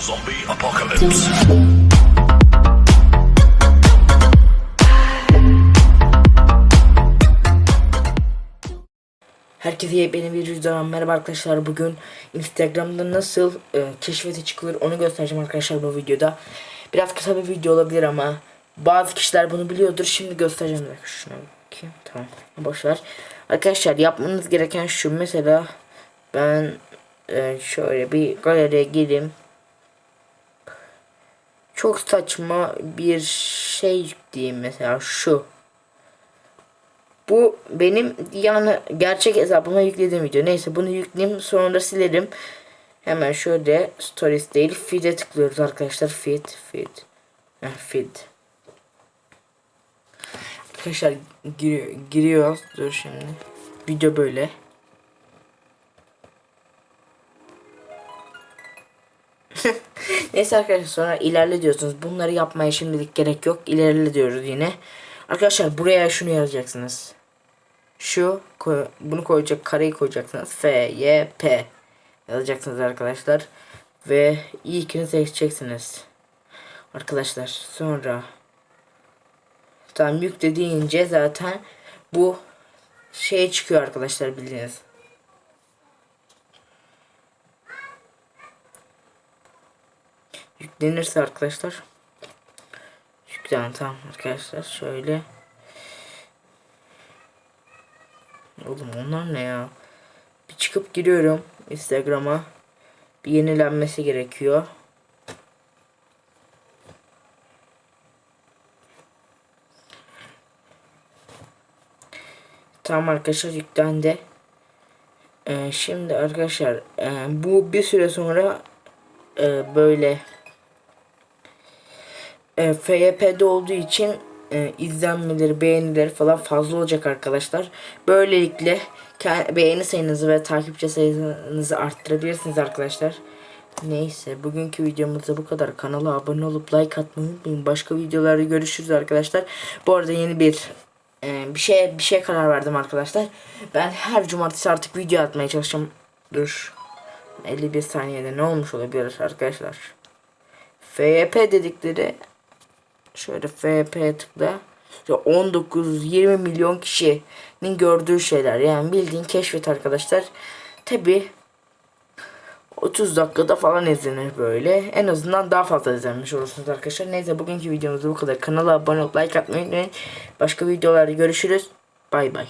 Zombie apocalypse. Herkese yepyeni bir videodan merhaba arkadaşlar. Bugün Instagram'da nasıl e, keşfete çıkılır onu göstereceğim arkadaşlar bu videoda. Biraz kısa bir video olabilir ama bazı kişiler bunu biliyordur. Şimdi göstereceğim. Şuna bakayım. Tamam. Boşver. Arkadaşlar yapmanız gereken şu. Mesela ben e, şöyle bir galeriye gireyim. Çok saçma bir şey diyeyim mesela şu. Bu benim yani gerçek hesabıma yüklediğim video. Neyse bunu yükleyeyim sonra silerim. Hemen şöyle stories değil feed'e tıklıyoruz arkadaşlar. Feed, feed. Feed. Arkadaşlar giriyor, giriyoruz. Dur şimdi. Video böyle. Neyse arkadaşlar sonra ilerle diyorsunuz. Bunları yapmaya şimdilik gerek yok. İlerle diyoruz yine. Arkadaşlar buraya şunu yazacaksınız. Şu koy- bunu koyacak kareyi koyacaksınız. F Y P yazacaksınız arkadaşlar. Ve ilkini seçeceksiniz. Arkadaşlar sonra tam yükle deyince zaten bu şey çıkıyor arkadaşlar bildiğiniz. Yüklenirse arkadaşlar Yüklen tamam arkadaşlar şöyle Oğlum onlar ne ya? Bir çıkıp giriyorum Instagram'a. Bir yenilenmesi gerekiyor. Tamam arkadaşlar yüklendi. Ee, şimdi arkadaşlar e, bu bir süre sonra e, böyle e, FYP'de olduğu için e, izlenmeleri, beğenileri falan fazla olacak arkadaşlar. Böylelikle beğeni sayınızı ve takipçi sayınızı arttırabilirsiniz arkadaşlar. Neyse bugünkü videomuzda bu kadar. Kanala abone olup like atmayı unutmayın. Başka videolarda görüşürüz arkadaşlar. Bu arada yeni bir e, bir şey bir şey karar verdim arkadaşlar. Ben her cumartesi artık video atmaya çalışacağım. Dur. 51 saniyede ne olmuş olabilir arkadaşlar? FYP dedikleri Şöyle FP tıkla. 19-20 milyon kişinin gördüğü şeyler. Yani bildiğin keşfet arkadaşlar. Tabi 30 dakikada falan izlenir böyle. En azından daha fazla izlenmiş olursunuz arkadaşlar. Neyse bugünkü videomuz bu kadar. Kanala abone olup like atmayı unutmayın. Başka videolarda görüşürüz. Bay bay.